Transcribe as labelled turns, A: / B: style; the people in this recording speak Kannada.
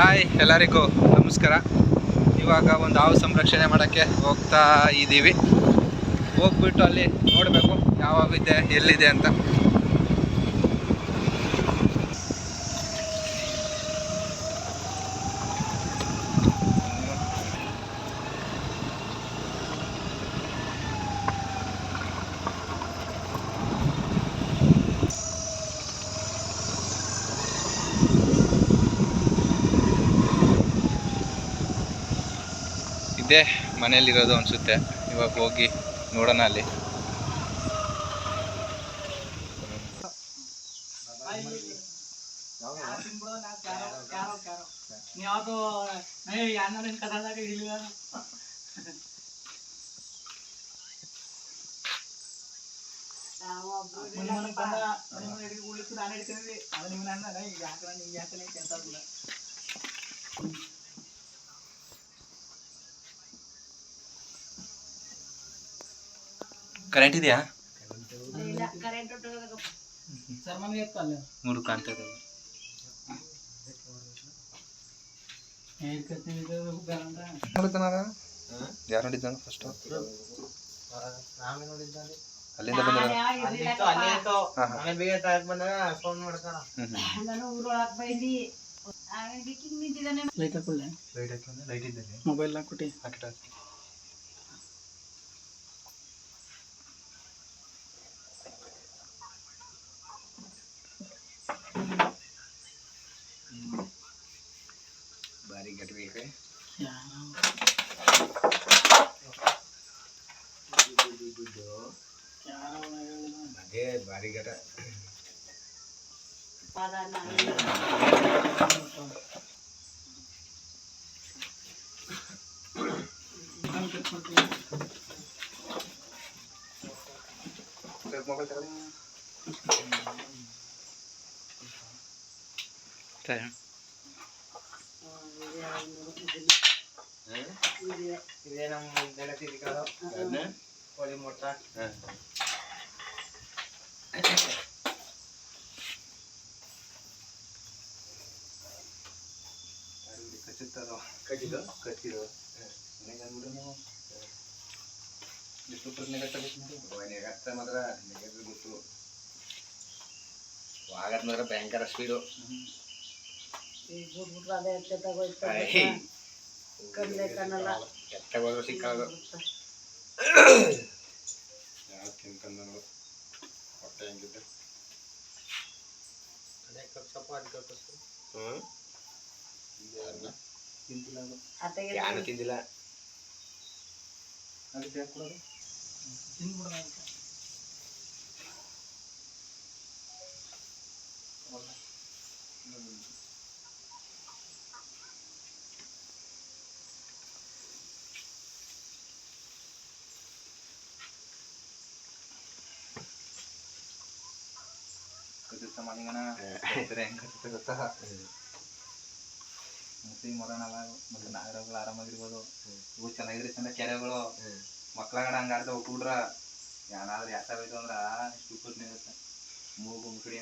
A: ಹಾಯ್ ಎಲ್ಲರಿಗೂ ನಮಸ್ಕಾರ. ಇವಾಗ ಒಂದು ಹಾವು ಸಂರಕ್ಷಣೆ ಮಾಡೋಕ್ಕೆ ಹೋಗ್ತಾ ಇದ್ದೀವಿ ಹೋಗ್ಬಿಟ್ಟು ಅಲ್ಲಿ ನೋಡಬೇಕು, ಯಾವ ಹಾವಿದೆ ಎಲ್ಲಿದೆ ಅಂತ. ಇದೇ ಮನೇಲಿರೋದು ಅನಿಸುತ್ತೆ ಇವಾಗ ಹೋಗಿ ನೋಡೋಣ ಅಲ್ಲಿ
B: ನಾನು ಹಿಡ್ಕೊಂಡಿದ್ದೆ ಅದು ನಿಮ್ಮ ಅಣ್ಣ ಯಾಕಂದ್ರೆ ನಿಮ್ಗೆ ಯಾಕಂದ್ರೆ ಕೆಲಸ ಆಗಿಲ್ಲ
A: ಕರೆಂಟ್ ಇದೆಯಾ? ಮೂರು ಕಾಂತ ಯಾರು ನೋಡಿದ್ದಾನ ಫಸ್ಟ್ ಅಲ್ಲಿಂದ ಬಂದ
B: ಲೈಟ್ ಹಾಕೊಳ್ಳೆ
A: ಲೈಟ್ ಇದ್ದಲ್ಲಿ.
B: ಮೊಬೈಲ್ ಹಾಕ್ಬಿಟ್ಟು
A: ಹಾಕಿಟ ಬಾರಿ ಗಟ್ಬೇಕು ಅದೇ ಬಾರಿ ಗಟ ಮೊಬೈಲ್ ತಗೊಳ್ಳಿ
C: ಇದೇ ನಮ್ಮ ಗೆಳತಿ ಇರ್ಕೊಳ್ಳೋ ಕೋಳಿ ಮೊಟ್ಟ
A: ಕಚ್ಚಿತ್ತದು
C: ಕಟ್ಟಿದ್ದು
A: ಕಚ್ಚಿದು ಮನೆಗೆ ಅಂದ್ಬಿಡು ನೀವು ಎಷ್ಟು ಪ್ರಶ್ನೆ
C: ನೆಗತ್ತ ಮಾತ್ರ ನೆಗದು ಗೊತ್ತು ವಾಗದ್ ಮಾತ್ರ ಭಯಂಕರ ಸ್ಪೀಡು ಎತ್ತಾಗೋದ್ರು ಸಿಕ್ಕಾಗ.
A: ಯಾವ್ದು ತಿನ್ಕಂಡು ಹೊಟ್ಟೆ ಹೆಂಗಿದೆ.
C: ಹ್ಮ್.
A: ತಿಂತಿಲ್ಲ ಅದು
C: ಯಾರು ತಿಂದಿಲ್ಲ.
A: ಅದಕ್ಕೆ ಯಾಕೆ ಗೊತ್ತಾ ಮುಸ್ಲಿಂ ಮೊದಲನಲ್ಲ ಮತ್ತೆ ನಾಗರಗಳು ಆರಾಮಾಗಿರ್ಬೋದು ಇವು ಚೆನ್ನಾಗಿದ್ರೆ ಚಂದ ಕೆರೆಗಳು ಮಕ್ಳಗಡೆ ಹಂಗ ಆಡ್ತಾ ಹುಟ್ಬಿಟ್ರ ಏನಾದ್ರು ಯಾಸಾಗೋಯ್ತು ಅಂದ್ರ ಇಷ್ಟು ಇರುತ್ತೆ ಮೂಗು ಮುಸುಡಿ